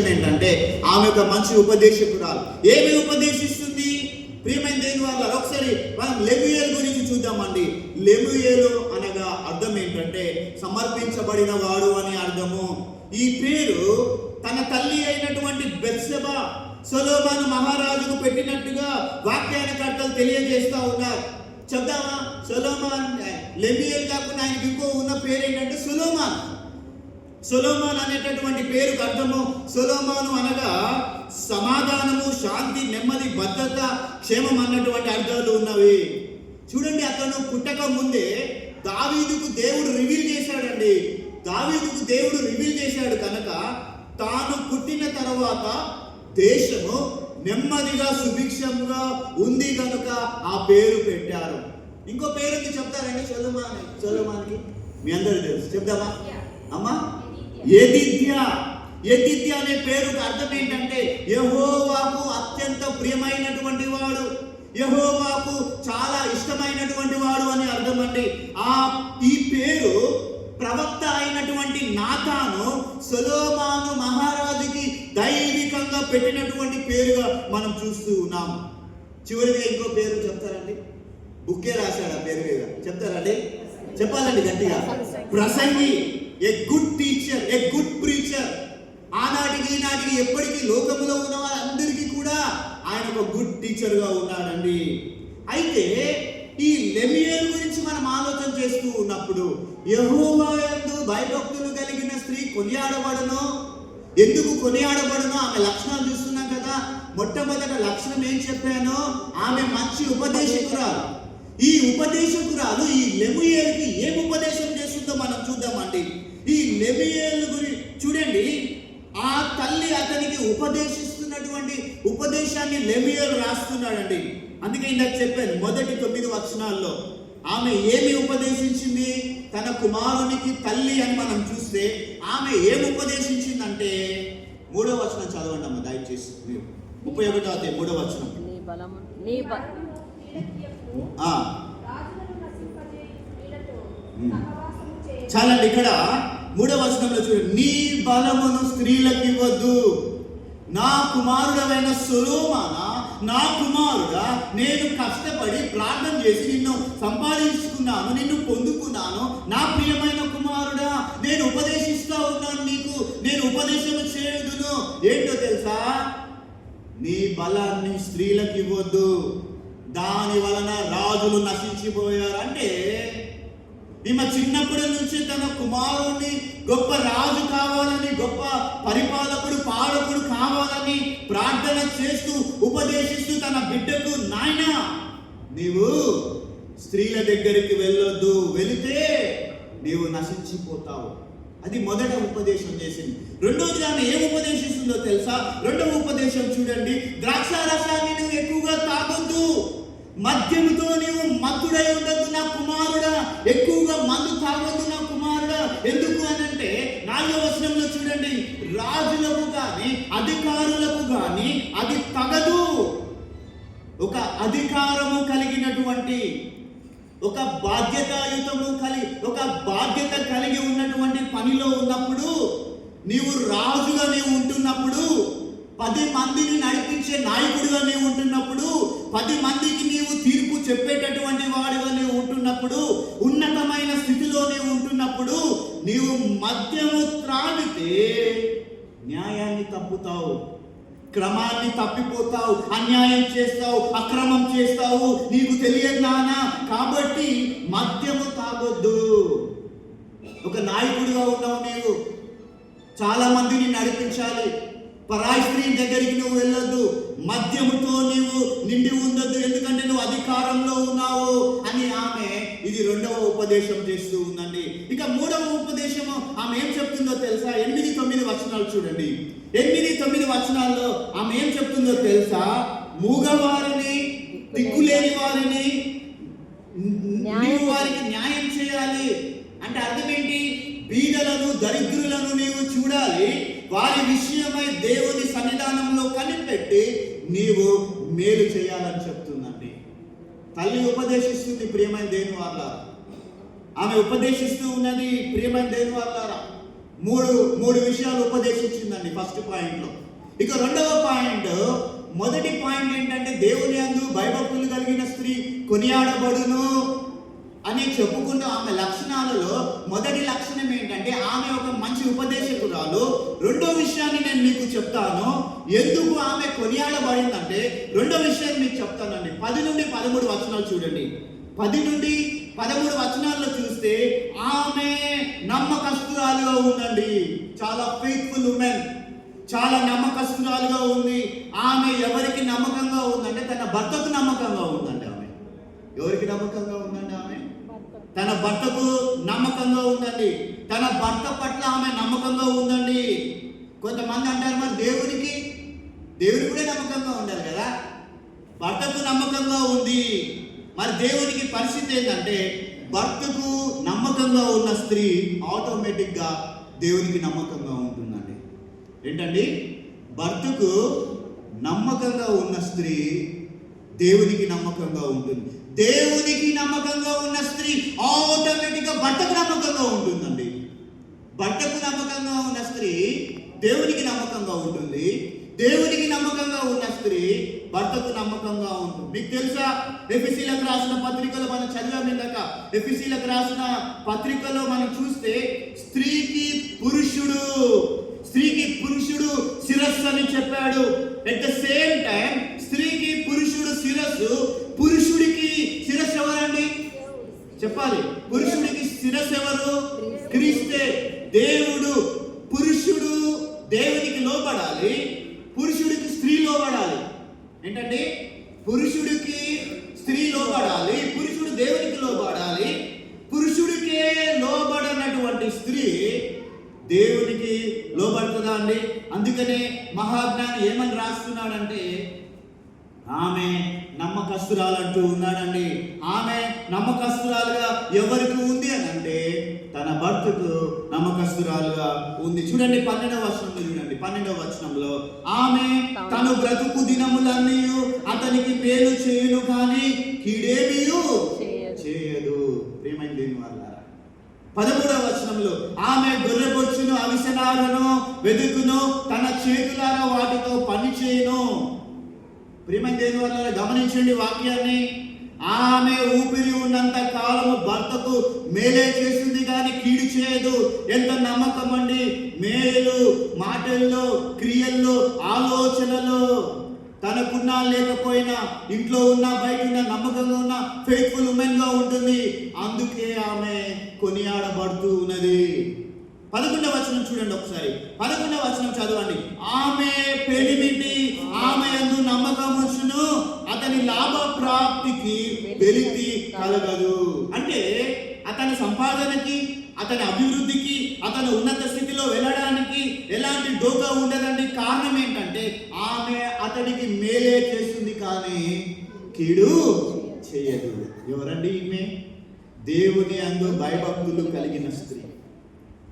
ఏంటంటే ఆమె ఒక మంచి ఉపదేశకురాలు. ఏమి ఉపదేశిస్తుంది? ప్రియమైన దేని వల్ల ఒకసారి మనం లెముయేలు గురించి చూద్దామండి. లెముయేలు అనగా అర్థం ఏంటంటే సమర్పించబడిన వాడు అని అర్థము. ఈ పేరు తన తల్లి అయినటువంటి బెత్సెబ సొలోమాను మహారాజుకు పెట్టినట్టుగా వాక్యానికర్తలు తెలియజేస్తా ఉన్నారు. చెప్దామా? సొలోమాన్ లెమియల్ కాకుండా ఆయనకి ఇంకో ఉన్న పేరు ఏంటంటే సులోమాన్. సొలోమాన్ అనేటటువంటి పేరుకు అర్థము సొలోమాను అనగా సమాధానము శాంతి నెమ్మది భద్రత క్షేమం అన్నటువంటి అర్థాలు ఉన్నవి. చూడండి అతను పుట్టక ముందే దావీదుకు దేవుడు రివీల్ చేశాడండి. దావీదుకు దేవుడు రివీల్ చేశాడు కనుక తాను పుట్టిన తర్వాత దేశము నెమ్మదిగా సుభిక్షంగా ఉంది కనుక ఆ పేరు పెట్టారు. ఇంకో పేరుకి చెప్తారండి సొలోమాన్ సొలోమాన్కి? మీ అందరూ తెలుసు. చెప్దామా? అమ్మా? ఎదిత్య ఎదిత్య అనే పేరుకు అర్థం ఏంటంటే యహోవాకు అత్యంత ప్రియమైనటువంటి వాడు. యహోవాకు చాలా ఇష్టమైనటువంటి వాడు అని అర్థం అండి. ఆ ఈ పేరు ప్రవక్త అయినటువంటి నాతాను సొలోమాను మహారాజుకి దైవికంగా పెట్టినటువంటి పేరుగా మనం చూస్తూ ఉన్నాం. చివరిగా ఇంకో పేరు చెప్తారండి? బుక్కే రాశాడు ఆ పేరు మీద. చెప్తారండి చెప్పాలండి గట్టిగా. ప్రసంగి. A good teacher a good preacher. ఆనాటికి ఈనాటికి ఎప్పటికీ లోకములో ఉన్న వారందరికీ కూడా ఆయన ఒక గుడ్ టీచర్గా ఉన్నాడండి. అయితే ఈ లెమియల్ గురించి మనం ఆలోచన చేస్తూ ఉన్నప్పుడు యహోవా భయభక్తులు కలిగిన స్త్రీ కొనియాడబడను? ఎందుకు కొనియాడబడను? ఆమె లక్షణాలు చూస్తున్నాం కదా. మొట్టమొదట లక్షణం ఏం చెప్పానో? ఆమె మంచి ఉపదేశకురాలు. ఈ ఉపదేశకురాలు ఈ లెమియేల్కి ఏం ఉపదేశం చేస్తుందో మనం చూద్దామండి. ఈ లెమియేల్ గురి చూడండి ఆ తల్లి అతనికి ఉపదేశిస్తున్నటువంటి ఉపదేశాన్ని లెమియేల్ రాస్తున్నాడండి. అందుకే ఇందాక చెప్పాను మొదటి తొమ్మిది వచనాల్లో ఆమె ఏమి ఉపదేశించింది? తన కుమారునికి తల్లి అని మనం చూస్తే ఆమె ఏమి ఉపదేశించిందంటే మూడో వచనం చదవండి అమ్మ దయచేసి మీరు. ముప్పై ఒకటో అధ్యాయం మూడో వచనం. చాలండి ఇక్కడ మూడవ వచనంలో చూడు నీ బలమును స్త్రీలకు ఇవ్వద్దు. నా కుమారుడమైన సులోమాన నా కుమారుడా నేను కష్టపడి ప్రార్థన చేసి నిన్ను సంపాదించుకున్నాను నిన్ను పొందుకున్నాను. నా ప్రియమైన కుమారుడా నేను ఉపదేశిస్తా ఉన్నాను నీకు. నేను ఉపదేశం చేయదును. ఏంటో తెలుసా? నీ బలాన్ని స్త్రీలకు ఇవ్వద్దు. దాని వలన రాజులు నశించిపోయారు. అంటే ఈమె చిన్నప్పటి నుంచి తన కుమారుణ్ణి గొప్ప రాజు కావాలని గొప్ప పరిపాలకుడు పాలకుడు కావాలని ప్రార్థన చేస్తూ ఉపదేశిస్తూ తన బిడ్డకు నాయన నీవు స్త్రీల దగ్గరికి వెళ్ళొద్దు వెళితే నీవు నశించిపోతావు. అది మొదట ఉపదేశం చేసింది. రెండోది ఆమె ఏం ఉపదేశిస్తుందో తెలుసా? రెండవ ఉపదేశం చూడండి. ద్రాక్ష రసాన్ని నువ్వు ఎక్కువగా తాగొద్దు. మద్యముతో నీవు మత్తుడై ఉండొద్దు నా కుమారుడా. ఎక్కువగా మందు తాగొద్దు నా కుమారుడా. ఎందుకు అని అంటే నాలుగో వచనంలో చూడండి. రాజులకు కానీ అధికారులకు కానీ అది తగదు. ఒక అధికారము కలిగినటువంటి ఒక బాధ్యతాయుతము కలిగి ఒక బాధ్యత కలిగి ఉన్నటువంటి పనిలో ఉన్నప్పుడు నీవు రాజుగా నీవు ఉంటున్నప్పుడు పది మందిని నడిపించే నాయకుడిగా నీవు ఉంటున్నప్పుడు పది మందికి నీవు తీర్పు చెప్పేటటువంటి వాడిగా నీవు ఉంటున్నప్పుడు ఉన్నతమైన స్థితిలో నీవు ఉంటున్నప్పుడు నీవు మద్యము త్రాగితే న్యాయాన్ని తప్పుతావు క్రమాన్ని తప్పిపోతావు అన్యాయం చేస్తావు అక్రమం చేస్తావు నీకు తెలియదు నానా. కాబట్టి మద్యము తాగొద్దు. ఒక నాయకుడిగా ఉన్నావు నీవు. చాలా మందిని నడిపించాలి. పరాయి స్త్రీ దగ్గరికి నువ్వు వెళ్ళొద్దు. మద్యముతో నీవు నిండి ఉండొద్దు. ఎందుకంటే నువ్వు అధికారంలో ఉన్నావు అని ఆమె ఇది రెండవ ఉపదేశం చేస్తూ ఉందండి. ఇక మూడవ ఉపదేశము ఆమె ఏం చెప్తుందో తెలుసా? ఎనిమిది తొమ్మిది వచనాలు చూడండి. ఎనిమిది తొమ్మిది వచనాల్లో ఆమె ఏం చెప్తుందో తెలుసా? మూగవారిని దిక్కులేని వారిని నీవు వారికి న్యాయం చేయాలి. అంటే అర్థం ఏంటి? బీదలను దరిద్రులను నీవు చూడాలి. వారి విషయమై దేవుని సన్నిధానంలో కనిపెట్టి నీవు మేలు చేయాలని చెప్తుందండి. తల్లి ఉపదేశిస్తుంది ప్రియమైన దేని వల్ల ఆమె ఉపదేశిస్తూ ఉన్నది ప్రియమైన దేని వల్ల మూడు మూడు విషయాలు ఉపదేశించిందండి ఫస్ట్ పాయింట్లో. ఇక రెండవ పాయింట్ మొదటి పాయింట్ ఏంటంటే దేవుని అందు భయభక్తులు కలిగిన స్త్రీ కొనియాడబడును అని చెప్పుకున్న ఆమె లక్షణాలలో మొదటి లక్షణం ఏంటంటే ఆమె ఒక మంచి ఉపదేశకురాలు. రెండో విషయాన్ని నేను మీకు చెప్తాను. ఎందుకు ఆమె కొనియాడబడిందంటే రెండో విషయాన్ని మీకు చెప్తానండి. పది నుండి పదమూడు వచనాలు చూడండి. పది నుండి పదమూడు వచనాల్లో చూస్తే ఆమె నమ్మకస్తురాలుగా ఉందండి. చాలా ఫెయిత్ఫుల్ ఉమెన్ చాలా నమ్మకస్తురాలుగా ఉంది. ఆమె ఎవరికి నమ్మకంగా ఉందంటే తన భర్తకు నమ్మకంగా ఉందండి ఆమె. ఎవరికి నమ్మకంగా ఉందండి ఆమె? తన భర్తకు నమ్మకంగా ఉందండి. తన భర్త పట్ల ఆమె నమ్మకంగా ఉందండి. కొంతమంది అంటారు మరి దేవుని దేవుడికి కూడా నమ్మకంగా ఉండాలి కదా? భర్తకు నమ్మకంగా ఉంది. మరి దేవునికి పరిస్థితి ఏంటంటే భర్తకు నమ్మకంగా ఉన్న స్త్రీ ఆటోమేటిక్గా దేవునికి నమ్మకంగా ఉంటుందండి. ఏంటండి? భర్తకు నమ్మకంగా ఉన్న స్త్రీ దేవునికి నమ్మకంగా ఉంటుంది. దేవునికి నమ్మకంగా ఉన్న స్త్రీ ఆటోమేటిక్గా భర్తకు నమ్మకంగా ఉంటుందండి. భర్తకు నమ్మకంగా ఉన్న స్త్రీ దేవునికి నమ్మకంగా ఉంటుంది. దేవునికి నమ్మకంగా ఉన్న స్త్రీ భర్తకు నమ్మకంగా ఉంటుంది. మీకు తెలుసా? ఎఫిసీలకు రాసిన పత్రికలో మనం చదివాం ఇందాక. ఎఫిసీలకు రాసిన పత్రికలో మనం చూస్తే స్త్రీకి పురుషుడు స్త్రీకి పురుషుడు శిరస్సు అని చెప్పాడు. ఎట్ ద సేమ్ టైం స్త్రీకి పురుషుడు శిరస్సు పురుషుడికి శిరస్సు ఎవరండి చెప్పాలి పురుషుడికి శిరస్సు ఎవరు క్రీస్తే దేవుడు పురుషుడు దేవునికి లోబడాలి పురుషుడికి స్త్రీ లోబడాలి ఏంటండి పురుషుడికి స్త్రీ లోబడాలి పురుషుడు దేవునికి లోబడాలి పురుషుడికే లోబడనటువంటి స్త్రీ దేవునికి లోబడుతుందా అండి? అందుకనే మహాజ్ఞాని ఏమని రాస్తున్నాడంటే ఆమె నమ్మకస్తురాలంటూ ఉన్నాడండి. ఆమె నమ్మకస్తురాలుగా ఎవరికి ఉంది? అని అంటే తన భర్తకు నమ్మకస్తురాలుగా ఉంది. చూడండి పన్నెండవ వచనంలో చూడండి పన్నెండవ వచనంలో ఆమె తను బ్రతుకు దినములన్నీ అతనికి మేలు చేయును కానీ కీడేమియు చేయదు. ప్రేమైన దేని వల్ల పదమూడవ వచనంలో ఆమె గొర్రెబొచ్చును అవిసనాలను వెతుకును తన చేతులారా వాటితో పని చేయను. ప్రియమైన దేని వల్ల గమనించండి వాక్యాన్ని. ఆమె ఊపిరి ఉన్నంత కాలము భర్తకు మేలే చేస్తుంది కానీ కీడు చేయదు. ఎంత నమ్మకం అండి మేలు మాటల్లో క్రియల్లో ఆలోచనలో. తనకున్నా లేకపోయినా ఇంట్లో ఉన్న బయట ఉన్న నమ్మకంగా ఉన్న ఫెయిత్ఫుల్ ఉమెన్గా ఉంటుంది. అందుకే ఆమె కొనియాడబడుతూ ఉన్నది. పదకొండవ వచనం చూడండి ఒకసారి. పదకొండవ వచనం చదవండి. ఆమె పెరిమిటి ఆమె యందు నమ్మకమును అతని లాభ ప్రాప్తికి వెలితి కలగదు. అంటే అతని సంపాదనకి అతని అభివృద్ధికి అతని ఉన్నత స్థితిలో వెళ్ళడానికి ఎలాంటి డోకా ఉండదండి. కారణం ఏంటంటే ఆమె అతనికి మేలే చేస్తుంది కానీ కీడు చేయదు. ఎవరండి ఈమె? దేవుని అందు భయభక్తులు కలిగిన స్త్రీ.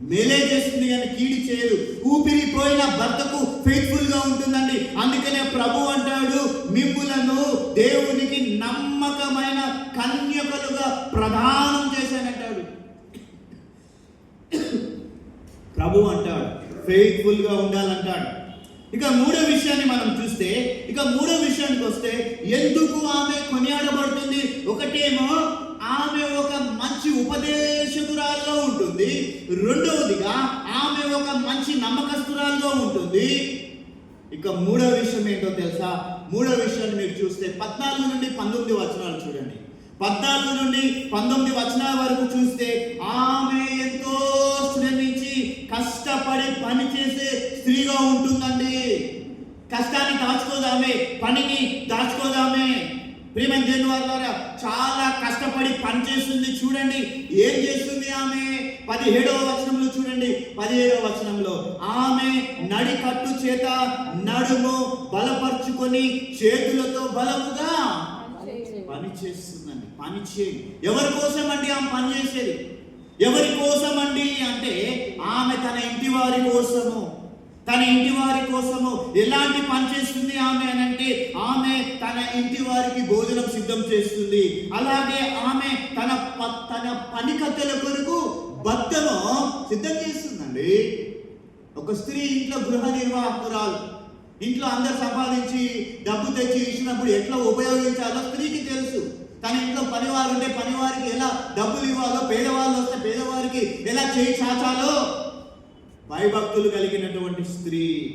మేలే చేస్తుంది కానీ కీడి చేయదు. ఊపిరిపోయిన భర్తకు ఫెయిత్ఫుల్గా ఉంటుందండి. అందుకనే ప్రభు అంటాడు మిమ్ములను దేవునికి నమ్మకమైన కన్యకలుగా ప్రదానం చేశానంటాడు. ప్రభు అంటాడు ఫెయిత్ఫుల్గా ఉండాలంటాడు. ఇక మూడో విషయాన్ని మనం చూస్తే ఇక మూడో విషయానికి వస్తే ఎందుకు ఆమె కొనియాడబడుతుంది? ఒకటేమో ఆమె ఒక మంచి ఉపదేశకురాలుగా ఉంటుంది. రెండవదిగా ఆమె ఒక మంచి నమ్మకస్తురాలుగా ఉంటుంది. ఇక మూడో విషయం ఏంటో తెలుసా? మూడో విషయాన్ని మీరు చూస్తే పద్నాలుగు నుండి పంతొమ్మిది వచనాలు చూడండి. పద్నాలుగు నుండి పంతొమ్మిది వచనాల వరకు చూస్తే ఆమె ఎంతో శ్రద్ధ కష్టపడి పని చేసే స్త్రీగా ఉంటుందండి. కష్టాన్ని దాచుకోదామే పనిని దాచుకోదామే. ప్రియమైన దేని వాళ్ళారా చాలా కష్టపడి పని చేస్తుంది చూడండి. ఏం చేస్తుంది ఆమె? పదిహేడవ వచనంలో చూడండి. పదిహేడవ వచనంలో ఆమె నడి కట్టు చేత నడుము బలపరుచుకొని చేతులతో బలముగా పని చేస్తుందండి. పని చేయి. ఎవరి కోసం అండి ఆమె పని చేసేది? ఎవరి కోసం అండి అంటే ఆమె తన ఇంటి వారి కోసము. తన ఇంటి వారి కోసము. ఎలాంటి పని చేస్తుంది ఆమె అని అంటే ఆమె తన ఇంటి వారికి భోజనం సిద్ధం చేస్తుంది. అలాగే ఆమె తన ప- తన పని కత్తెల కొరకు భర్తను సిద్ధం చేస్తుందండి. ఒక స్త్రీ ఇంట్లో గృహ నిర్వాహకురాలు ఇంట్లో అందరు సంపాదించి డబ్బు తెచ్చి ఇచ్చినప్పుడు ఎట్లా ఉపయోగించాలో స్త్రీకి తెలుసు. తన ఇంట్లో పనివారు ఉంటే పనివారికి ఎలా డబ్బులు ఇవ్వాలో పేదవాళ్ళు వస్తే పేదవారికి ఎలా చేయి చాచాలో? భయభక్తులు కలిగినటువంటి స్త్రీ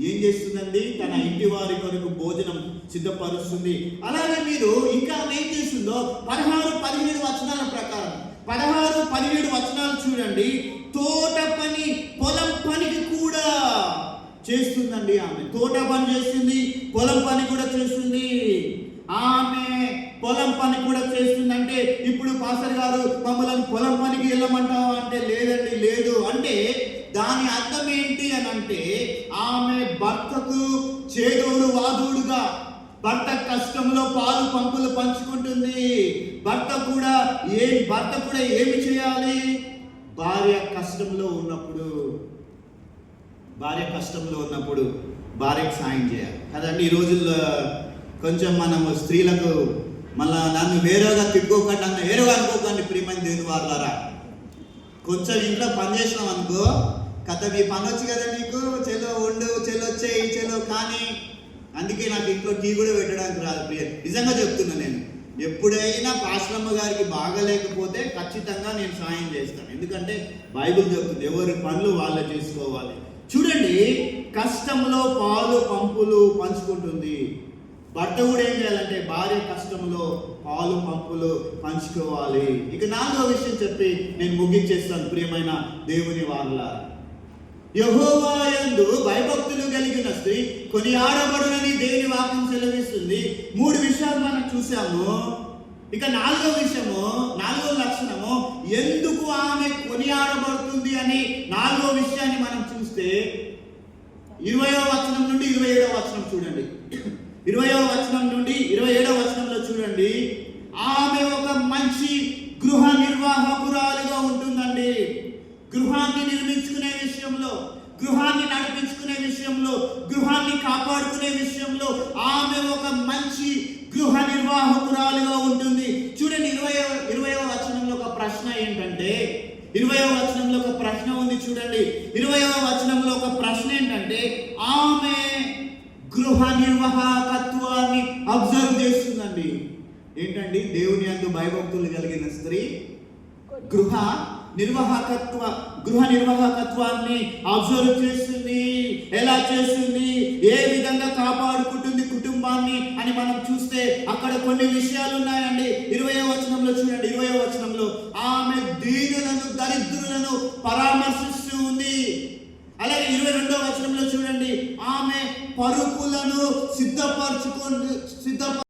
ఏం చేస్తుందండి? తన ఇంటి వారి కొరకు భోజనం సిద్ధపరుస్తుంది. అలాగే మీరు ఇంకా ఏం చేస్తుందో? పదహారు పదిహేడు వచనాల ప్రకారం పదహారు పదిహేడు వచనాలు చూడండి. తోట పని పొలం పనికి కూడా చేస్తుందండి ఆమె. తోట పని చేస్తుంది పొలం పని కూడా చేస్తుంది. ఆమె పొలం పని కూడా చేస్తుందంటే ఇప్పుడు పాస్టర్ గారు మమ్మల్ని పొలం పనికి వెళ్ళమంటావా అంటే లేదండి లేదు. అంటే దాని అర్థం ఏంటి అని అంటే ఆమె భర్తకు చేదోడు వాదుడుగా భర్త కష్టంలో పాలు పంపులు పంచుకుంటుంది. భర్త కూడా ఏ భర్త కూడా ఏమి చేయాలి? భార్య కష్టంలో ఉన్నప్పుడు భార్య కష్టంలో ఉన్నప్పుడు భార్యకు సాయం చేయాలి. కదండి ఈ రోజుల్లో కొంచెం మనము స్త్రీలకు మళ్ళా నన్ను వేరేగా తిట్టుకోకండి నన్ను వేరేగా అనుకోకండి ప్రియమైన దేని వాళ్ళరా కొంచెం ఇంట్లో పని చేసినాం అనుకో కథ మీ పని వచ్చి కదా నీకు చెలో వండు చెలో వచ్చేయి చెలో కానీ. అందుకే నాకు ఇంట్లో టీ కూడా పెట్టడానికి రాదు ప్రియ. నిజంగా చెప్తున్నా నేను. ఎప్పుడైనా పాశ్రమ్మ గారికి బాగలేకపోతే ఖచ్చితంగా నేను సాయం చేస్తాను. ఎందుకంటే బైబిల్ చెప్తుంది ఎవరి పనులు వాళ్ళే చేసుకోవాలి. చూడండి కష్టంలో పాలు పంపులు పంచుకుంటుంది. భర్త కూడా ఏం చేయాలంటే భార్య కష్టంలో పాలు పంపులు పంచుకోవాలి. ఇక నాలుగో విషయం చెప్పి నేను ముగించేస్తాను ప్రియమైన దేవుని వాళ్ళ యహోవాయందు భయభక్తులు కలిగిన స్త్రీ కొని ఆడబడునని దేవుని వాక్యం సెలవిస్తుంది. మూడు విషయాలు మనం చూసాము ఇక నాలుగో విషయము నాలుగో లక్షణము ఎందుకు ఆమె కొని ఆడబడుతుంది అని నాలుగో విషయాన్ని మనం చూస్తే ఇరవయో వచనం నుండి ఇరవై ఏడవ వచనం చూడండి. ఇరవయో వచనం నుండి ఇరవై ఏడవ వచనంలో చూడండి. ఆమె ఒక మంచి గృహ నిర్వాహకురాలుగా ఉంటుందండి. గృహాన్ని నిర్మించుకునే విషయంలో గృహాన్ని నడిపించుకునే విషయంలో గృహాన్ని కాపాడుకునే విషయంలో ఆమె ఒక మంచి గృహ నిర్వాహకురాలుగా ఉంటుంది. చూడండి ఇరవై ఇరవయో వచనంలో ఒక ప్రశ్న ఏంటంటే ఇరవయో వచనంలో ఒక ప్రశ్న ఉంది చూడండి. ఇరవయో వచనంలో ఒక ప్రశ్న ఏంటంటే ఆమె గృహ నిర్వాహకత్వాన్ని అబ్జర్వ్ చేస్తుందండి. ఏంటండి? దేవుని అందు భయభక్తులు కలిగిన స్త్రీ గృహ నిర్వాహకత్వ గృహ నిర్వాహకత్వాన్ని అబ్జర్వ్ చేస్తుంది. ఎలా చేస్తుంది? ఏ విధంగా కాపాడుకుంటుంది కుటుంబాన్ని అని మనం చూస్తే అక్కడ కొన్ని విషయాలు ఉన్నాయండి ఇరవై వచనంలో చూడండి. ఇరవై వచనంలో ఆమె దీనులను దరిద్రులను పరామర్శిస్తూ ఉంది. అలాగే ఇరవై రెండో వచనంలో చూడండి. ఆమె పరుపులను సిద్ధపరచుకొని సిద్ధ